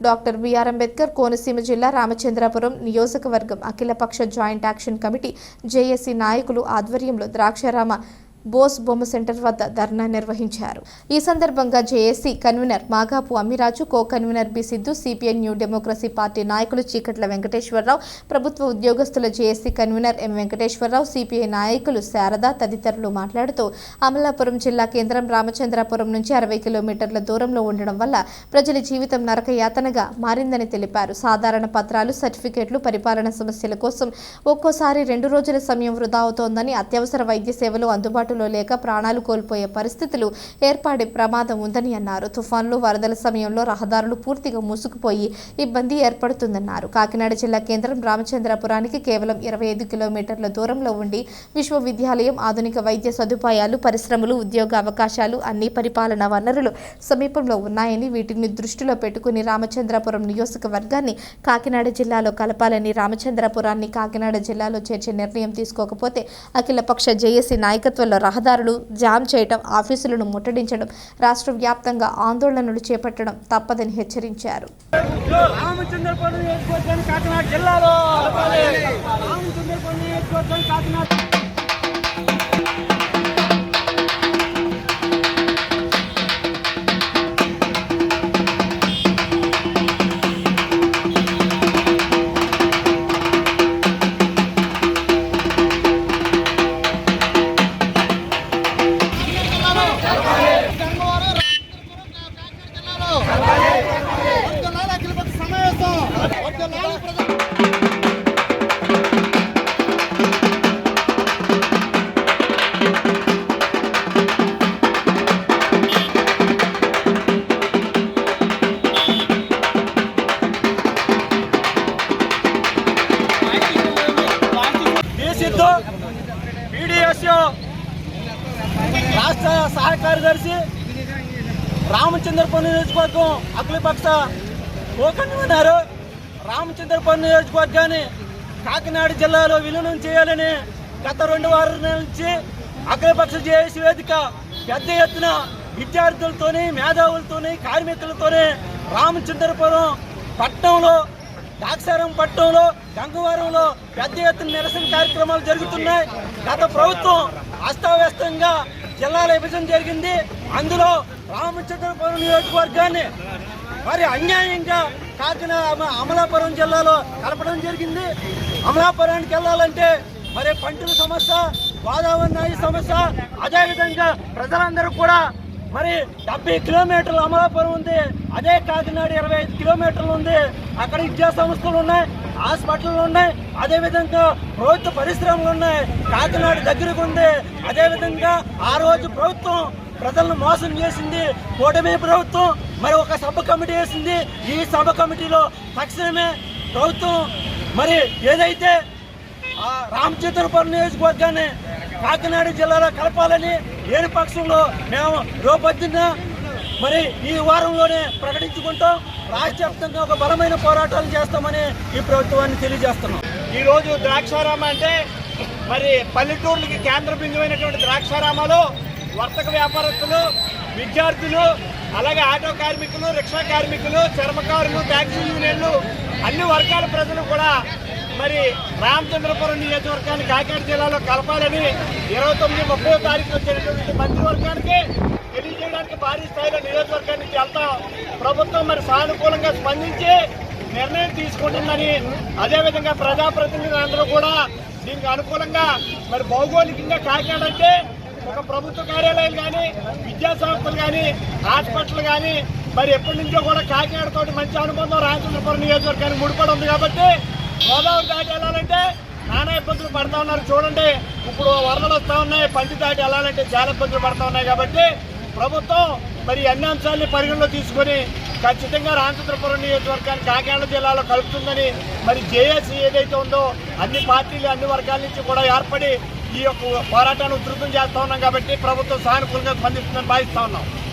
Doctor BR Ambedkar Konaseema జిల్లా రామచంద్రాపురం నియోజకవర్గం అఖిలపక్ష జాయింట్ యాక్షన్ కమిటీ జేఏసీ నాయకులు ఆధ్వర్యంలో ద్రాక్షారామ బోస్ బొమ్మ సెంటర్ వద్ద ధర్నా నిర్వహించారు. ఈ సందర్భంగా JAC convener Magapu Ammiraju co convener B Siddhu CPI new democracy party నాయకులు చీకట్ల వెంకటేశ్వరరావు ప్రభుత్వ ఉద్యోగస్తుల JAC convener M Venkateswararao CPI నాయకులు శారద తదితరులు మాట్లాడుతూ అమలాపురం జిల్లా కేంద్రం రామచంద్రాపురం నుంచి అరవై కిలోమీటర్ల దూరంలో ఉండడం వల్ల ప్రజల జీవితం నరక యాతనగా మారిందని తెలిపారు. సాధారణ పత్రాలు సర్టిఫికేట్లు పరిపాలన సమస్యల కోసం ఒక్కోసారి రెండు రోజుల సమయం వృధా అవుతోందని అత్యవసర వైద్య సేవలు అందుబాటులో లేక ప్రాణాలు కోల్పోయే పరిస్థితులు ఏర్పడే ప్రమాదం ఉందని అన్నారు. తుఫాన్లు వరదల సమయంలో రహదారులు పూర్తిగా మూసుకుపోయి ఇబ్బంది ఏర్పడుతుందన్నారు. కాకినాడ జిల్లా కేంద్రం రామచంద్రపురానికి కేవలం ఇరవై ఐదు కిలోమీటర్ల దూరంలో ఉండి విశ్వవిద్యాలయం ఆధునిక వైద్య సదుపాయాలు పరిశ్రమలు ఉద్యోగ అవకాశాలు అన్ని పరిపాలన వనరులు సమీపంలో ఉన్నాయని వీటిని దృష్టిలో పెట్టుకుని రామచంద్రపురం నియోజకవర్గాన్ని కాకినాడ జిల్లాలో కలపాలని రామచంద్రపురాన్ని కాకినాడ జిల్లాలో చేర్చే నిర్ణయం తీసుకోకపోతే అఖిలపక్ష జేఏసీ నాయకత్వంలో రహదారులు జామ్ చేయడం ఆఫీసులను ముట్టడించడం రాష్ట్ర వ్యాప్తంగా ఆందోళనలు చేపట్టడం తప్పదని హెచ్చరించారు. కాకినాడ జిల్లాలో రామచంద్రపురం పీడిఎస్యు రాష్ట్ర సహాయ కార్యదర్శి రామచంద్రపురం నియోజకవర్గం అఖిలపక్ష కోకన్వీనరు రామచంద్రపురం నియోజకవర్గాన్ని కాకినాడ జిల్లాలో విలీనం చేయాలని గత రెండు వారాల నుంచి అఖిలపక్ష జేఏసీ వేదిక పెద్ద ఎత్తున విద్యార్థులతోని మేధావులతోని కార్మికులతోని రామచంద్రపురం పట్టణంలో ద్రాక్షారం పట్టణంలో గంగవరంలో పెద్ద ఎత్తున నిరసన కార్యక్రమాలు జరుగుతున్నాయి. గత ప్రభుత్వం అస్తావ్యస్తంగా జిల్లాల విభజన జరిగింది. అందులో రామచంద్రపురం నియోజకవర్గాన్ని మరి అన్యాయంగా కాకినాడ అమలాపురం జిల్లాలో కలపడం జరిగింది. అమలాపురానికి వెళ్ళాలంటే మరి పంటల సమస్య గోదావరి నది సమస్య అదేవిధంగా ప్రజలందరూ కూడా మరి డెబ్బై కిలోమీటర్లు అమలాపురం ఉంది. అదే కాకినాడ ఇరవై ఐదు కిలోమీటర్లు ఉంది. అక్కడ విద్యా సంస్థలు ఉన్నాయి హాస్పిటల్ ఉన్నాయి. అదేవిధంగా ప్రభుత్వ పరిశ్రమలు ఉన్నాయి. కాకినాడ దగ్గరకు ఉంది. అదేవిధంగా ఆ రోజు ప్రభుత్వం ప్రజలను మోసం చేసింది. కూటమి ప్రభుత్వం మరి ఒక సబ్ కమిటీ వేసింది. ఈ సబ్ కమిటీలో తక్షణమే ప్రభుత్వం మరి ఏదైతే రామచంద్రపురం నియోజకవర్గాన్ని కాకినాడ జిల్లాలో కలపాలని లేని పక్షంలో మేము రూపొద్దున మరి ఈ వారంలోనే ప్రకటించుకుంటాం రాష్ట్ర వ్యాప్తంగా ఒక బలమైన పోరాటాలు చేస్తామని ఈ ప్రభుత్వాన్ని తెలియజేస్తున్నాం. ఈ రోజు ద్రాక్షారామ అంటే మరి పల్లెటూర్లకి కేంద్ర బిందువైనటువంటి ద్రాక్షారామాలు వర్తక వ్యాపారస్తులు విద్యార్థులు అలాగే ఆటో కార్మికులు రిక్షా కార్మికులు చర్మకారులు ట్యాక్సీ యూనియన్లు అన్ని వర్గాల ప్రజలు కూడా మరి రామచంద్రపురం నియోజకవర్గాన్ని కాకినాడ జిల్లాలో కలపాలని ఇరవై తొమ్మిది ముప్పై తారీఖు వచ్చినటువంటి మంత్రివర్గానికి తెలియజేయడానికి భారీ స్థాయిలో నియోజకవర్గానికి వెళ్తాం. ప్రభుత్వం మరి సానుకూలంగా స్పందించి నిర్ణయం తీసుకుంటుందని అదేవిధంగా ప్రజాప్రతినిధులు అందరూ కూడా దీనికి అనుకూలంగా మరి భౌగోళికంగా కాకినాడ అంటే ఒక ప్రభుత్వ కార్యాలయాలు కానీ విద్యాసంస్థలు కానీ హాస్పిటల్ కానీ మరి ఎప్పటి నుంచో కూడా కాకినాడతో మంచి అనుబంధం రామచంద్రపురం నియోజకవర్గానికి ముడిపడి ఉంది కాబట్టి గోదావరి దాటి వెళ్ళాలంటే నానా ఇబ్బందులు పడతా ఉన్నారు. చూడండి ఇప్పుడు వరదలు వస్తూ ఉన్నాయి పంటి దాటి వెళ్ళాలంటే చాలా ఇబ్బందులు పడతా ఉన్నాయి కాబట్టి ప్రభుత్వం మరి అన్ని అంశాలని పరిగణలో తీసుకొని ఖచ్చితంగా రామచంద్రపురం నియోజకవర్గాన్ని కాకినాడ జిల్లాలో కలుపుతుందని మరి జేఏసీ ఏదైతే ఉందో అన్ని పార్టీలు అన్ని వర్గాల నుంచి కూడా ఏర్పడి ఈ యొక్క పోరాటాన్ని ఉధృతం చేస్తూ ఉన్నాం కాబట్టి ప్రభుత్వం సానుకూలంగా స్పందిస్తుందని భావిస్తూ ఉన్నాం.